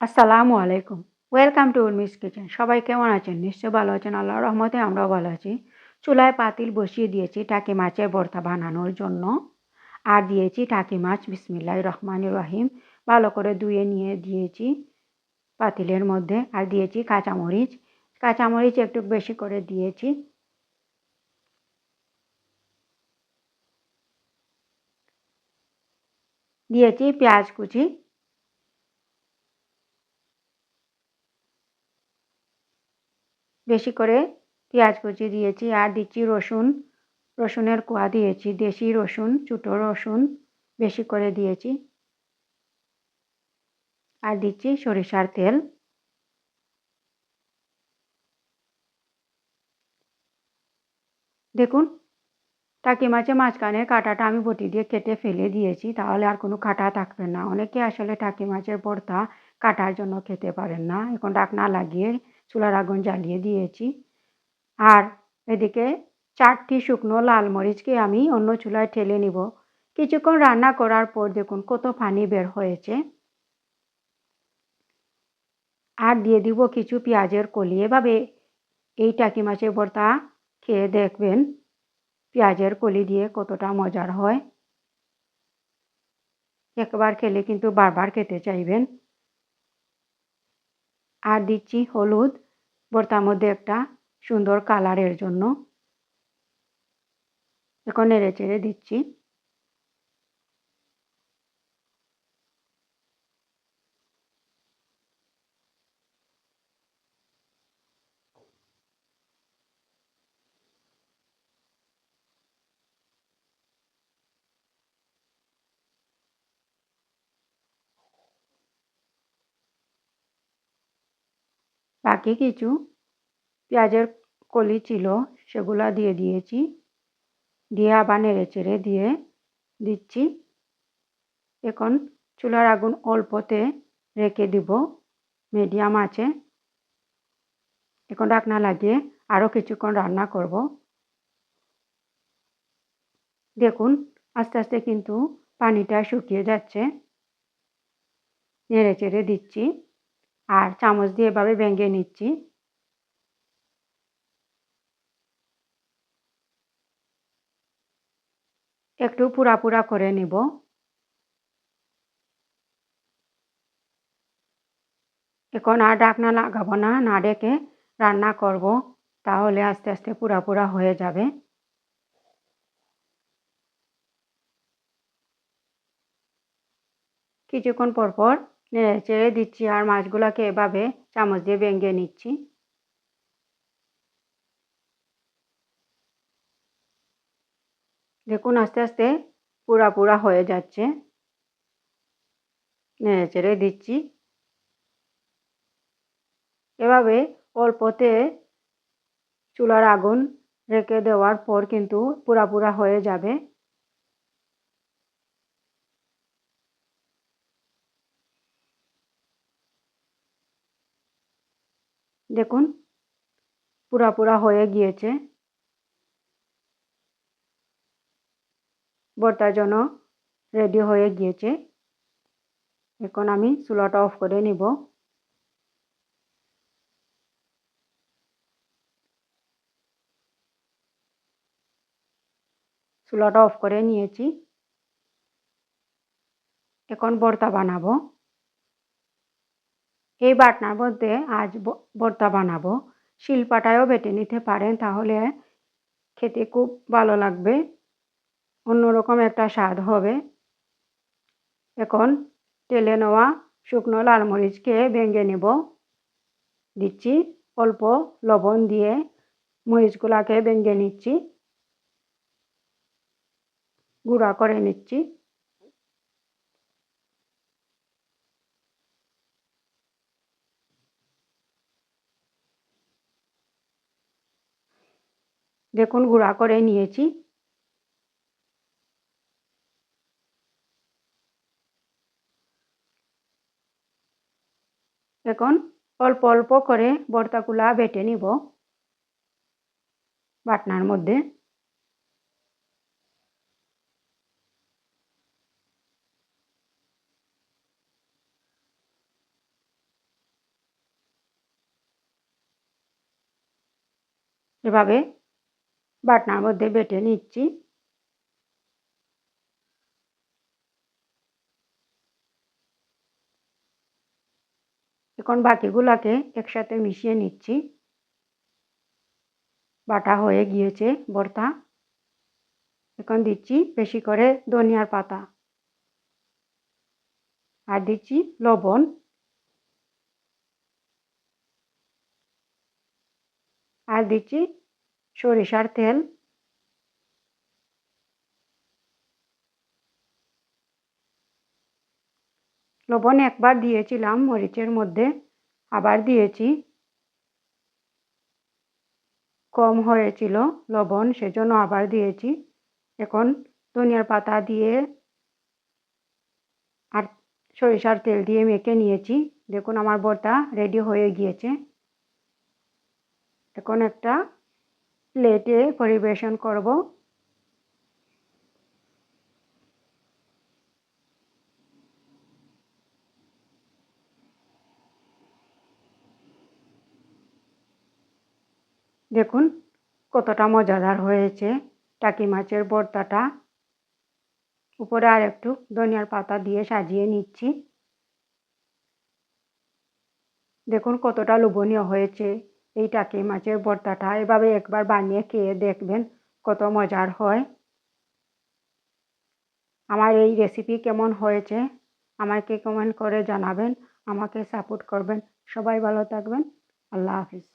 আসসালামু আলাইকুম। Welcome to Urmi's kitchen সবাই কেমন আছেন? নিশ্চয় ভালো আছেন। আল্লাহ রহমতে আমরাও ভালো আছি। চুলায় পাতিল বসিয়ে দিয়েছি টাকি মাছের ভর্তা বানানোর জন্য। আর দিয়েছি টাকি মাছ। বিসমিল্লাহ রহমান রহিম। ভালো করে ধুয়ে নিয়ে দিয়েছি পাতিলের মধ্যে। আর দিয়েছি কাঁচামরিচ। কাঁচামরিচ একটু বেশি করে দিয়েছি। দিয়েছি পেঁয়াজ কুচি। বেশি করে পেঁয়াজ কুচি দিয়েছি আর দিচ্ছি রসুন। রসুনের কোয়া দিয়েছি, দেশি রসুন, ছোটো রসুন বেশি করে দিয়েছি। আর দিচ্ছি সরিষার তেল। দেখুন, টাকি মাছে মাঝখানের কাঁটাটা আমি বটি দিয়ে কেটে ফেলে দিয়েছি, তাহলে আর কোনো কাঁটা থাকবে না। অনেকে আসলে টাকি মাছের ভর্তা কাটার জন্য খেতে পারেন না। এখন ডাকনা লাগিয়ে চুলার আগুন জ্বালিয়ে দিয়েছি। আর এদিকে চারটি শুকনো লাল মরিচকে আমি অন্য চুলায় ঠেলে নিব। কিছুক্ষণ রান্না করার পর দেখুন কত পানি বের হয়েছে। আর দিয়ে দিব কিছু পেঁয়াজের কলি। এভাবে এই টাকি মাছের ভর্তা খেয়ে দেখবেন পেঁয়াজের কলি দিয়ে কতটা মজার হয়। একবার খেলে কিন্তু বারবার খেতে চাইবেন। আর দিচ্ছি হলুদ। বর্তার মধ্যে একটা সুন্দর কালারের জন্য। এখন নেড়ে চেড়ে দিচ্ছি। বাকি কিছু পেঁয়াজের কলি ছিল সেগুলা দিয়ে দিয়েছি। দিয়ে আবার নেড়ে চেড়ে দিয়ে দিচ্ছি। এখন চুলার আগুন অল্পতে রেখে দিব। মিডিয়াম আছে। এখন ডাকনা লাগিয়ে আরও কিছুক্ষণ রান্না করব। দেখুন, আস্তে আস্তে কিন্তু পানিটা শুকিয়ে যাচ্ছে। নেড়ে চেড়ে দিচ্ছি। আর চামচ দিয়ে এভাবে ভেঙে নিচ্ছি। একটু পুরা পুরা করে নিব। এখন আর ডাকনা লাগাবো না না ডেকে রান্না করব, তাহলে আস্তে আস্তে পুরা পুরা হয়ে যাবে। কিছুক্ষণ পর পর চেড়ে দিচ্ছি আর মাছগুলোকে এভাবে চামচ দিয়ে ভেঙে নিচ্ছি। দেখুন, আস্তে আস্তে পুরা পুরা হয়ে যাচ্ছে। নেড়ে চেড়ে দিচ্ছি। এভাবে অল্পতে চুলার আগুন রেখে দেওয়ার পর কিন্তু পুরা পুরা হয়ে যাবে। দেখুন, পুরা পুরা হয়ে গিয়েছে। ভর্তার রেডি হয়ে গিয়েছে। এখন আমি চুলাটা অফ করে নিব। চুলাটা অফ করে নিয়েছি। এখন ভর্তা বানাবো। এই বাটনার মধ্যে আজ ভর্তা বানাবো। শিলপাটায়ও বেটে নিতে পারেন, তাহলে খেতে খুব ভালো লাগবে। অন্যরকম একটা স্বাদ হবে। এখন তেলে নেওয়া শুকনো লাল মরিচকে ভেঙে নেব। দিচ্ছি অল্প লবণ দিয়ে মরিচগুলাকে ভেঙে নিচ্ছি। গুঁড়া করে নিচ্ছি। দেখুন গুঁড়া করে নিয়েছি। এখন অল্প অল্প করে বর্তাকুলা বেটে নিব বাটনার মধ্যে। এভাবে বাটনার মধ্যে বেটে নিচ্ছি। এখন বাকিগুলাকে একসাথে মিশিয়ে নিচ্ছি। বাটা হয়ে গিয়েছে ভর্তা এখন দিচ্ছি বেশি করে ধনিয়ার পাতা। আর দিচ্ছি লবণ। আর দিচ্ছি সরিষার তেল। লবণ একবার দিয়েছিলাম মরিচের মধ্যে, আবার দিয়েছি। কম হয়েছিল লবণ, সেজন্য আবার দিয়েছি। এখন ধনিয়ার পাতা দিয়ে আর সরিষার তেল দিয়ে মেখে নিয়েছি। দেখুন আমার বটা রেডি হয়ে গিয়েছে। এখন একটা প্লেটে পরিবেশন করব। দেখুন, কতটা মজাদার হয়েছে টাকি মাছের ভর্তাটা উপরে আর একটু ধনিয়ার পাতা দিয়ে সাজিয়ে নিচ্ছি। দেখুন, কতটা লোভনীয় হয়েছে। এই টাকি মাছের ভর্তাটা এভাবে একবার বানিয়ে খেয়ে দেখবেন কত মজার হয়। আমার এই রেসিপি কেমন হয়েছে আমাকে কমেন্ট করে জানাবেন, আমাকে সাপোর্ট করবেন। সবাই ভালো থাকবেন, আল্লাহ হাফিজ।